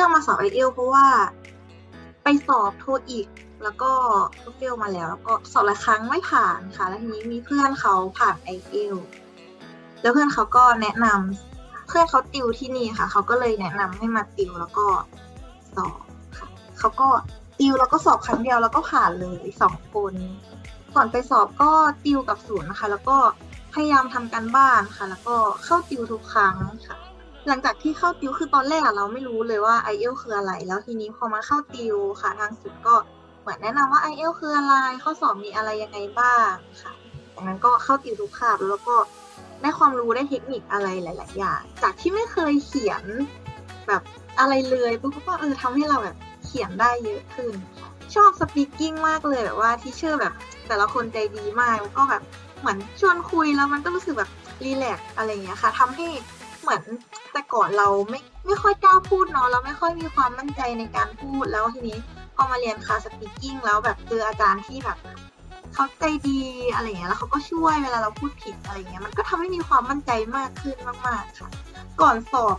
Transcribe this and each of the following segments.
เลือกมาสอบไอเอลเพราะว่าไปสอบโทอีก แล้วก็เฟลมาแล้ว แล้วก็สอบหลายครั้งไม่ผ่านค่ะ แล้วทีนี้มีเพื่อนเขาผ่านไอเอลแล้วเพื่อนเขาก็แนะนำเพื่อนเขาติวที่นี่ค่ะ เขาก็เลยแนะนำให้มาติวแล้วก็สอบค่ะเขาก็ติวแล้วก็สอบครั้งเดียวแล้วก็ผ่านเลยสองคนก่อนไปสอบก็ติวกับศูนย์นะคะ แล้วก็พยายามทำการบ้านค่ะ แล้วก็เข้าติวทุกครั้งค่ะ หลังจากที่เข้าติวคือตอนแรกเราไม่รู้เลยว่า i อเอลคืออะไร แล้วทีนี้พอมาเข้าติวค่ะทางศูนย์ก็เหมือนแนะนำว่า i อเอลคืออะไร ข้อสอบมีอะไรยังไงบ้างค่ะจากนั้นก็เข้าติวทุกคาบแล้วก็ได้ความรู้ได้เทคนิคอะไรหลาย ๆ อย่าง จากที่ไม่เคยเขียนแบบอะไรเลยปุ๊บก็เออทำให้เราแบบเขียนได้เยอะขึ้น ชอบสปีกกิ้งมากเลยแบบว่าที่เชื่อแบบแต่ละคนใจดีมากแล้วก็แบบเหมือนชวนคุยแล้วมันก็รู้สึกแบบรีแลกอะไรอย่างเงี้ยค่ะทำให้เหมือน ก่อนเราไม่ไม่ค่อยกล้าพูดเนาะเราไม่ค่อยมีความมั่นใจในการพูดแล้วทีนี้พอมาเรียนคลาสสปีกิ้งแล้วแบบเจออาจารย์ที่แบบเขาใจดีอะไรเงี้ยแล้วเขาก็ช่วยเวลาเราพูดผิดอะไรเงี้ยมันก็ทำให้มีความมั่นใจมากขึ้นมาก ๆค่ะ ก่อนสอบ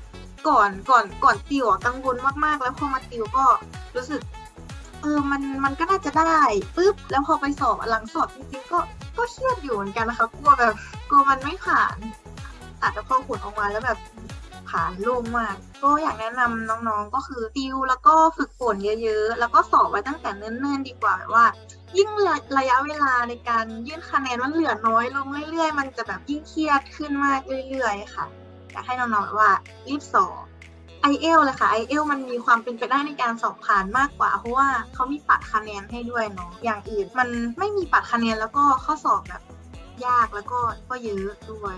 ก่อนก่อนก่อนติวกังวลมากๆ แล้วพอมาติวก็รู้สึกเออมันมันก็น่าจะได้ปุ๊บแล้วพอไปสอบหลังสอบจริงๆก็ก็เครียดอยู่เหมือนกันนะคะกลัวแบบกลัวมันไม่ผ่านอาจจะพอผลออกมาแล้วแบบ ผ่านโล่งมาก ก็อยากแนะนำน้องๆก็คือติวแล้วก็ฝึกฝนเยอะๆ แล้วก็สอบไว้ตั้งแต่เนิ่นๆดีกว่าว่า ยิ่งระยะเวลาในการยื่นคะแนนมันเหลือน้อยลงเรื่อยๆ มันจะแบบยิ่งเครียดขึ้นมากเรื่อยๆ ค่ะอยากให้น้องๆแบบว่ารีบสอบไอเอลเลยค่ะไอเอลมันมีความเป็นไปได้ในการสอบผ่านมากกว่า เพราะว่าเขามีปัดคะแนนให้ด้วยเนาะอย่างอื่น มันไม่มีปัดคะแนนแล้วก็ข้อสอบแบบยากแล้วก็ก็เยอะด้วย